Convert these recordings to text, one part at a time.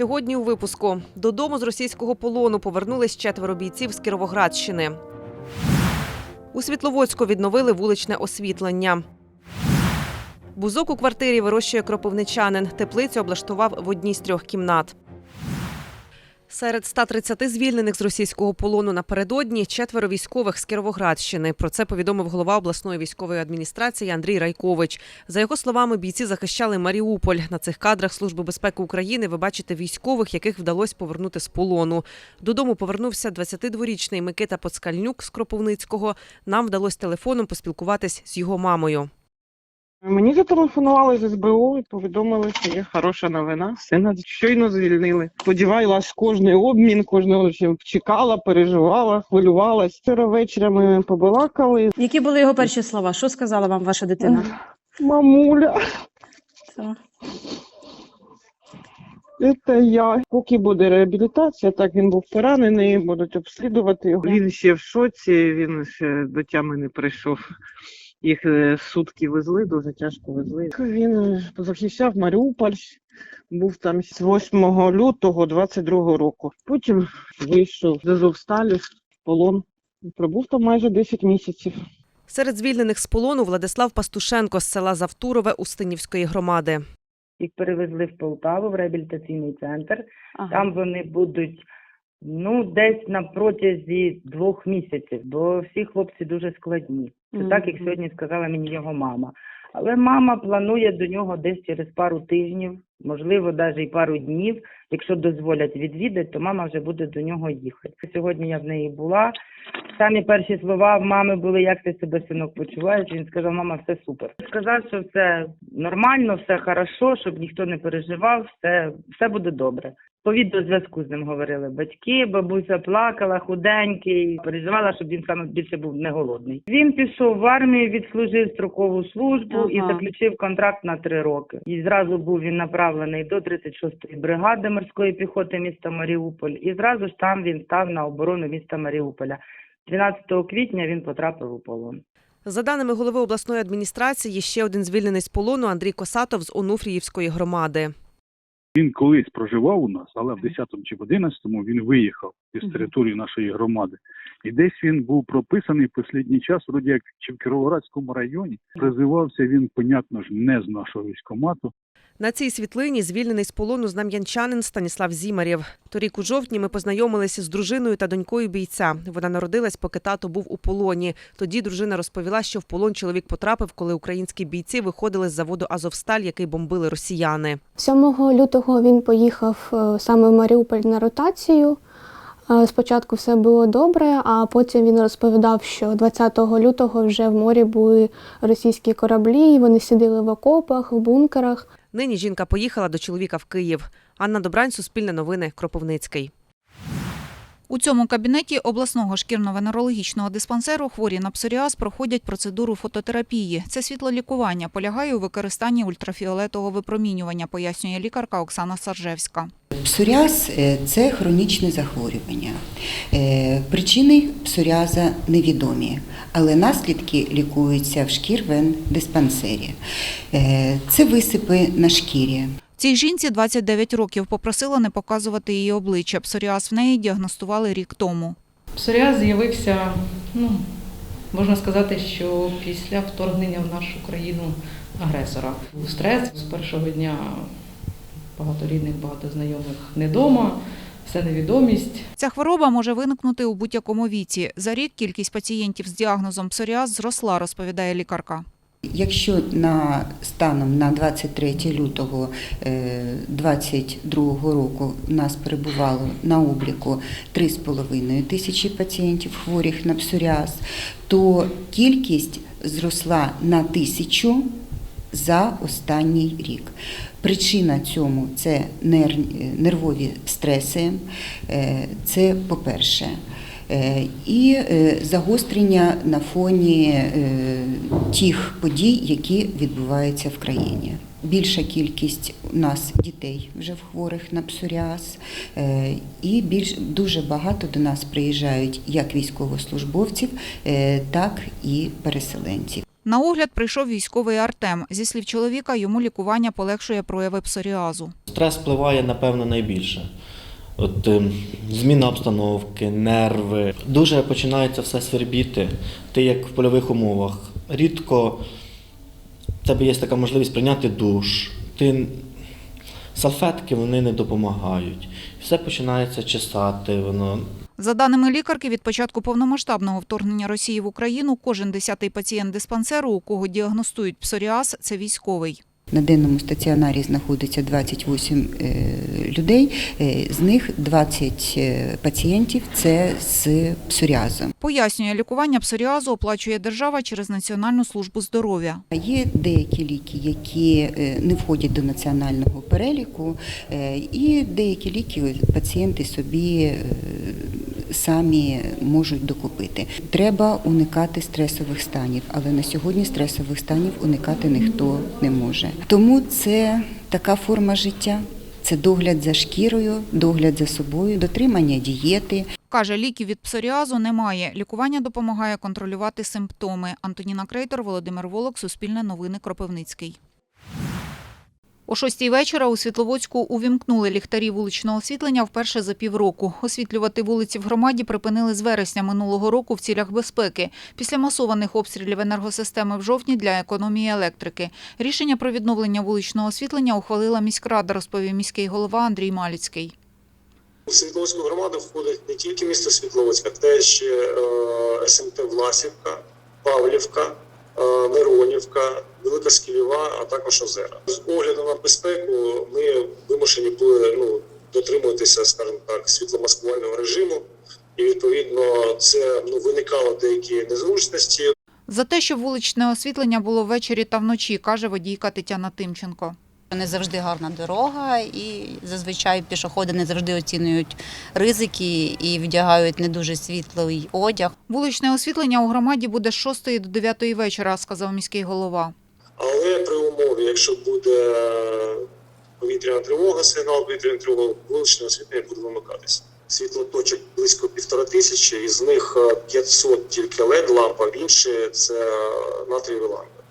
Сьогодні у випуску додому з російського полону повернулись четверо бійців з Кіровоградщини. У Світловодську відновили вуличне освітлення. Бузок у квартирі вирощує кропивничанин. Теплицю облаштував в одній з трьох кімнат. Серед 130 звільнених з російського полону напередодні четверо військових з Кіровоградщини. Про це повідомив голова обласної військової адміністрації Андрій Райкович. За його словами, бійці захищали Маріуполь. На цих кадрах Служби безпеки України ви бачите військових, яких вдалося повернути з полону. Додому повернувся 22-річний Микита Поцкальнюк з Кропивницького. Нам вдалося телефоном поспілкуватись з його мамою. Мені зателефонували з СБУ і повідомили, що є хороша новина. Сина щойно звільнили. Сподівалась, кожний обмін, кожного чекала, переживала, хвилювалась. Вчора ввечері ми побалакали. Які були його перші слова? Що сказала вам ваша дитина? Мамуля, Це- це я. Поки буде реабілітація, так він був поранений, будуть обслідувати його. Він ще в шоці, він ще до тями не прийшов. Їх е, сутки везли, дуже тяжко везли. Він е, захищав Маріуполь, був там з 8 лютого 22 року. Потім вийшов з Азовсталі в полон. Пробув там майже 10 місяців. Серед звільнених з полону Владислав Пастушенко з села Завтурове Устинівської громади. Їх перевезли в Полтаву в реабілітаційний центр. Ага. Там вони будуть ну десь на протязі двох місяців, бо всі хлопці дуже складні. Це так, як сьогодні сказала мені його мама. Але мама планує до нього десь через пару тижнів, можливо, навіть і пару днів. Якщо дозволять відвідати, то мама вже буде до нього їхати. Сьогодні я в неї була. Самі перші слова в мами були, як ти себе синок почуваєш. Він сказав, мама, все супер. Сказав, що все нормально, все хорошо, щоб ніхто не переживав, все, все буде добре. По відеозв'язку з ним говорили батьки, бабуся плакала, худенький, переживала, щоб він саме більше був не голодний. Він пішов в армію, відслужив строкову службу і заключив контракт на три роки. І зразу був він направлений до 36-ї бригади морської піхоти міста Маріуполь. І зразу ж там він став на оборону міста Маріуполя. 12 квітня він потрапив у полон. За даними голови обласної адміністрації, ще один звільнений з полону Андрій Косатов з Онуфріївської громади. Він колись проживав у нас, але в 10-му чи в 11-му він виїхав із території нашої громади. І десь він був прописаний в останній час, вроді як чи в Кіровоградському районі. Призивався він, понятно ж, не з нашого військомату. На цій світлині звільнений з полону знам'янчанин Станіслав Зімарєв. Торік у жовтні ми познайомилися з дружиною та донькою бійця. Вона народилась, поки тато був у полоні. Тоді дружина розповіла, що в полон чоловік потрапив, коли українські бійці виходили з заводу Азовсталь, який бомбили росіяни. 7 лютого він поїхав е, саме в Маріуполь на ротацію. Е, Спочатку все було добре, а потім він розповідав, що 20 лютого вже в морі були російські кораблі, вони сиділи в окопах, в бункерах. Нині жінка поїхала до чоловіка в Київ. Анна Добрань, Суспільне новини, Кропивницький. У цьому кабінеті обласного шкірно-венерологічного диспансеру хворі на псоріаз проходять процедуру фототерапії. Це світлолікування полягає у використанні ультрафіолетового випромінювання, пояснює лікарка Оксана Саржевська. Псоріаз е, – це хронічне захворювання. Е, Причини псоріаза невідомі, але наслідки лікуються в шкір-вен-диспансері. Е, Це висипи на шкірі. Цій жінці 29 років попросила не показувати її обличчя. Псоріаз в неї діагностували рік тому. Псоріаз з'явився, ну, можна сказати, що після вторгнення в нашу країну агресора. Був стрес з першого дня багато рідних, багато знайомих не вдома, все невідомість. Ця хвороба може виникнути у будь-якому віці. За рік кількість пацієнтів з діагнозом псоріаз зросла, розповідає лікарка. Якщо на станом на 23 лютого 2022 року у нас перебувало на обліку 3,5 тисячі пацієнтів хворих на псоріаз, то кількість зросла на тисячу за останній рік. Причина цьому це нер- нервові стреси, е, це по-перше. Е, І е, загострення на фоні е, тих подій, які відбуваються в країні. Більша кількість у нас дітей вже в хворих на псоріаз, е, і більш дуже багато до нас приїжджають як військовослужбовців, е, так і переселенців. На огляд прийшов військовий Артем. Зі слів чоловіка, йому лікування полегшує прояви псоріазу. Стрес впливає, напевно, найбільше. От ем, зміна обстановки, нерви. Дуже починається все свербіти. Ти як в польових умовах. Рідко в тебе є така можливість прийняти душ. Ти... Салфетки вони не допомагають. Все починається чесати, воно За даними лікарки, від початку повномасштабного вторгнення Росії в Україну кожен десятий пацієнт диспансеру, у кого діагностують псоріаз, це військовий. На денному стаціонарі знаходиться 28 е, людей, е, з них 20 е, пацієнтів це з псоріазом. Пояснює, лікування псоріазу оплачує держава через Національну службу здоров'я. Є деякі ліки, які не входять до національного переліку, і деякі ліки пацієнти собі самі можуть докупити. Треба уникати стресових станів, але на сьогодні стресових станів уникати ніхто не може. Тому це така форма життя. Це догляд за шкірою, догляд за собою, дотримання дієти, Каже, ліків від псоріазу немає. Лікування допомагає контролювати симптоми. Антоніна Крейтор, Володимир Волок, Суспільне новини, Кропивницький. О шостій вечора у Світловодську увімкнули ліхтарі вуличного освітлення вперше за півроку. Освітлювати вулиці в громаді припинили з вересня минулого року в цілях безпеки. Після масованих обстрілів енергосистеми в жовтні для економії електрики. Рішення про відновлення вуличного освітлення ухвалила міськрада, розповів міський голова Андрій Маліцький. В Світловодську громаду входить не тільки місто Світловодська, те ще е, СМТ Власівка, Павлівка, Миронівка, Велика Скілєва, а також Озера. З огляду на безпеку ми вимушені були ну, дотримуватися, скажімо так, світломаскувального режиму, і відповідно це ну, виникало деякі незручності. За те, що вуличне освітлення було ввечері та вночі, каже водійка Тетяна Тимченко. Не завжди гарна дорога, і зазвичай пішоходи не завжди оцінюють ризики і вдягають не дуже світлий одяг. Вуличне освітлення у громаді буде з 6 до 9 вечора, сказав міський голова. Але при умові, якщо буде повітряна тривога, сигнал повітряної тривоги, вуличне освітлення буде вимикатися. Світлоточок близько півтора тисячі, із них е, 500 тільки led лампа, інші це натрієві лампи.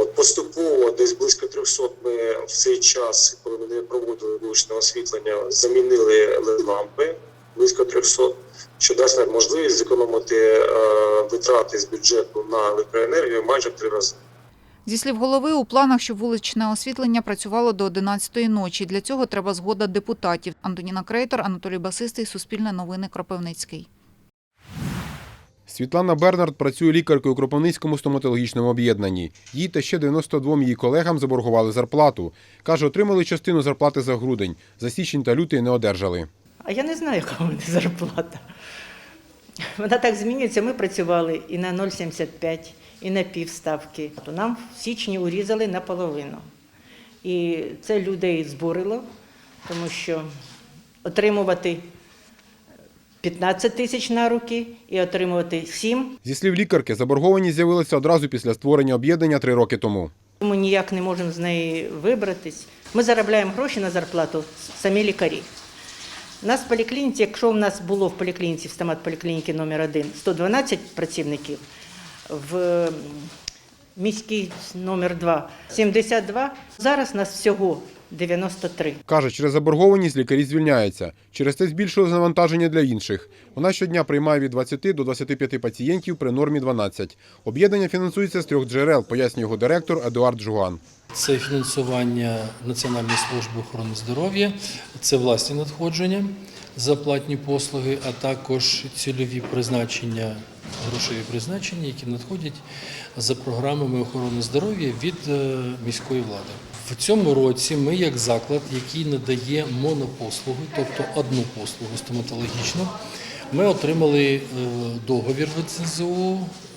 От поступово десь близько 300 ми в цей час, коли ми не проводили вуличне освітлення, замінили лампи близько 300, що дасть нам можливість зекономити е, витрати з бюджету на електроенергію майже в три рази. Зі слів голови, у планах, щоб вуличне освітлення працювало до 11-ї ночі. Для цього треба згода депутатів. Антоніна Крейтор, Анатолій Басистий, Суспільне новини, Кропивницький. Світлана Бернард працює лікаркою у Кропивницькому стоматологічному об'єднанні. Їй та ще 92 її колегам заборгували зарплату. Каже, отримали частину зарплати за грудень. За січень та лютий не одержали. А я не знаю, яка мене зарплата. Вона так змінюється. Ми працювали і на 0,75, і на півставки. То нам в січні урізали наполовину. І це людей збурило, тому що отримувати 15 тисяч на руки і отримувати 7. Зі слів лікарки, заборгованість з'явилася одразу після створення об'єднання три роки тому. Ми ніяк не можемо з неї вибратись. Ми заробляємо гроші на зарплату самі лікарі. У нас в поліклініці, якщо в нас було в поліклініці, в стомат-поліклініки номер 1 112 працівників, в міській номер 2 72, зараз нас всього 93. Каже, через заборгованість лікарі звільняються. Через це збільшилось навантаження для інших. Вона щодня приймає від 20 до 25 пацієнтів при нормі 12. Об'єднання фінансується з трьох джерел, пояснює його директор Едуард Жуган. Це фінансування Національної служби охорони здоров'я, це власні надходження за платні послуги, а також цільові призначення, грошові призначення, які надходять за програмами охорони здоров'я від е, міської влади. В цьому році ми, як заклад, який надає монопослуги, тобто одну послугу стоматологічну, ми отримали е, договір від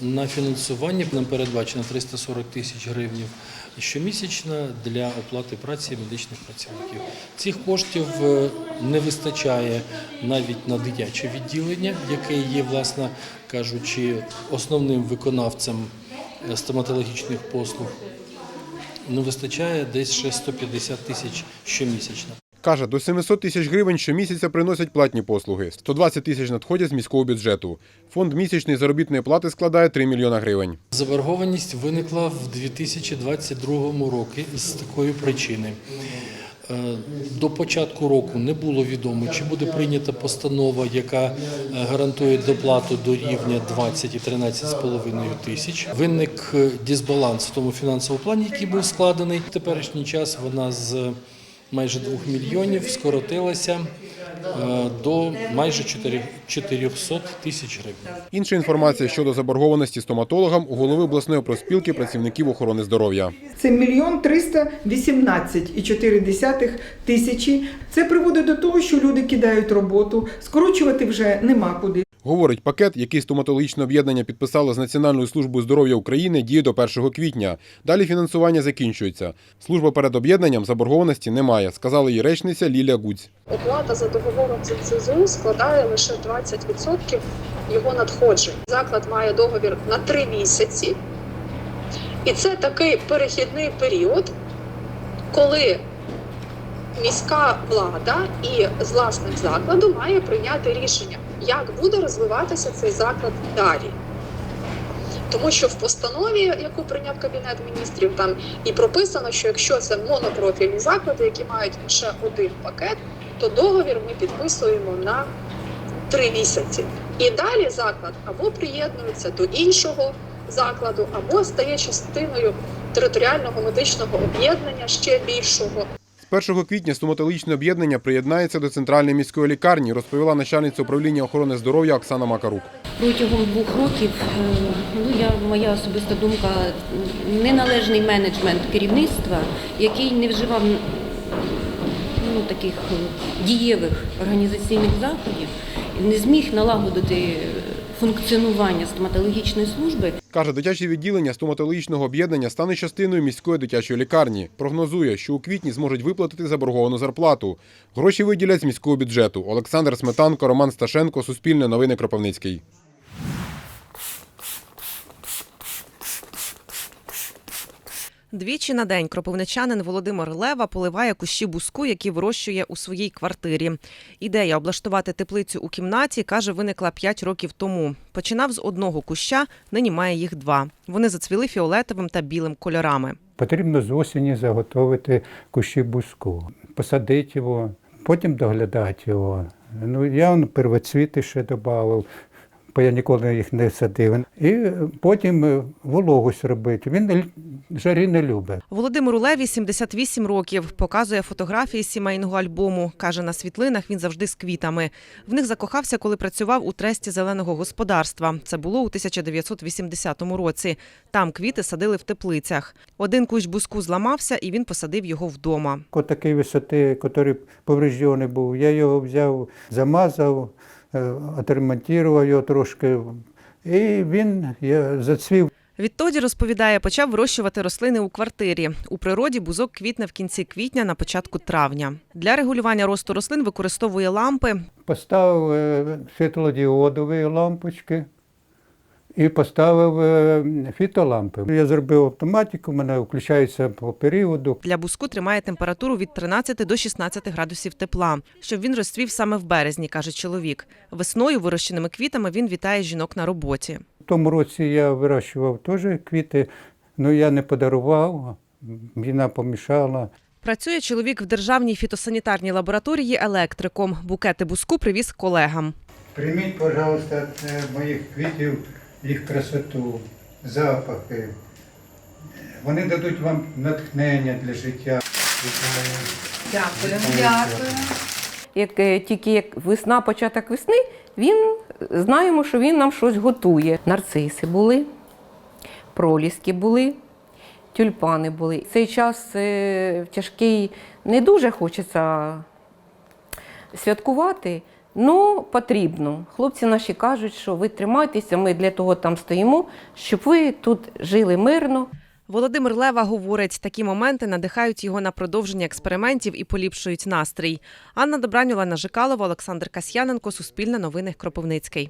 на фінансування. Нам передбачено 340 тисяч гривень щомісячно для оплати праці медичних працівників. Цих коштів е, не вистачає навіть на дитяче відділення, яке є, власне кажучи, основним виконавцем е, стоматологічних послуг. Не вистачає десь ще 150 тисяч щомісячно. Каже, до 700 тисяч гривень щомісяця приносять платні послуги. 120 тисяч надходять з міського бюджету. Фонд місячної заробітної плати складає 3 мільйона гривень. Заборгованість виникла в 2022 році з такої причини. Е, До початку року не було відомо, чи буде прийнята постанова, яка е, гарантує доплату до рівня 20 і 13,5 тисяч. Виник е, дисбаланс в тому фінансовому плані, який був складений. В теперішній час вона з майже 2 мільйонів скоротилася е, до майже 4 400 тисяч гривень. Інша інформація щодо заборгованості стоматологам у голови обласної проспілки працівників охорони здоров'я. Це мільйон триста вісімнадцять і чотири десятих тисячі. Це приводить до того, що люди кидають роботу, скорочувати вже нема куди. Говорить, пакет, який стоматологічне об'єднання підписало з Національною службою здоров'я України, діє до 1 квітня. Далі фінансування закінчується. Служба перед об'єднанням заборгованості немає, сказала її речниця Лілія Гудзь. Оплата за договором НСЗУ складає лише 20% його надходжень. Заклад має договір на 3 місяці, і це такий перехідний період, коли міська влада і власник закладу має прийняти рішення, як буде розвиватися цей заклад далі. Тому що в постанові, яку прийняв Кабінет міністрів, там і прописано, що якщо це монопрофільні заклади, які мають лише один пакет, то договір ми підписуємо на три місяці. І далі заклад або приєднується до іншого закладу, або стає частиною територіального медичного об'єднання ще більшого. З 1 квітня стоматологічне об'єднання приєднається до центральної міської лікарні, розповіла начальниця управління охорони здоров'я Оксана Макарук. Протягом двох років, е, ну я моя особиста думка, неналежний менеджмент керівництва, який не вживав ну, таких е, дієвих організаційних заходів, не зміг налагодити функціонування стоматологічної служби. Каже, дитяче відділення стоматологічного об'єднання стане частиною міської дитячої лікарні. Прогнозує, що у квітні зможуть виплатити заборговану зарплату. Гроші виділять з міського бюджету. Олександр Сметанко, Роман Сташенко, Суспільне новини Кропивницький. Двічі на день кропивничанин Володимир Лева поливає кущі буску, які вирощує у своїй квартирі. Ідея облаштувати теплицю у кімнаті, каже, виникла 5 років тому. Починав з одного куща, нині має їх два. Вони зацвіли фіолетовим та білим кольорами. Потрібно з осені заготовити кущі буску, посадити його, потім доглядати його. Ну, я первоцвіти ще додав, бо я ніколи їх не садив. І потім е, вологусь робити. Він жарі не любить. Володимиру Леві 78 років. Показує фотографії з сімейного альбому. Каже, на світлинах він завжди з квітами. В них закохався, коли працював у тресті зеленого господарства. Це було у 1980 році. Там квіти садили в теплицях. Один кущ буску зламався, і він посадив його вдома. От такої висоти, який повреждений був, я його взяв, замазав, отремонтував його трошки, і він зацвів. Відтоді розповідає, почав вирощувати рослини у квартирі. У природі бузок квітне в кінці квітня на початку травня. Для регулювання росту рослин використовує лампи. Поставив е, світлодіодові лампочки і поставив е, фітолампи. Я зробив автоматику, мене включається по періоду. Для буску тримає температуру від 13 до 16 градусів тепла, щоб він розцвів саме в березні, каже чоловік. Весною вирощеними квітами він вітає жінок на роботі. В тому році я вирощував теж квіти, але я не подарував, війна помішала. Працює чоловік в державній фітосанітарній лабораторії електриком. Букети буску привіз колегам. Прийміть, пожалуйста, від моїх квітів їх красоту, запахи. Вони дадуть вам натхнення для життя. Дякую. Дякую. Як е, тільки як весна, початок весни, він знаємо, що він нам щось готує. Нарциси були, проліски були, тюльпани були. Цей час е, тяжкий не дуже хочеться святкувати. Ну, потрібно. Хлопці наші кажуть, що ви тримайтеся, ми для того там стоїмо, щоб ви тут жили мирно. Володимир Лева говорить, такі моменти надихають його на продовження експериментів і поліпшують настрій. Анна Добранюла, Нажикалова, Жикалова, Олександр Касьяненко, Суспільне новини, Кропивницький.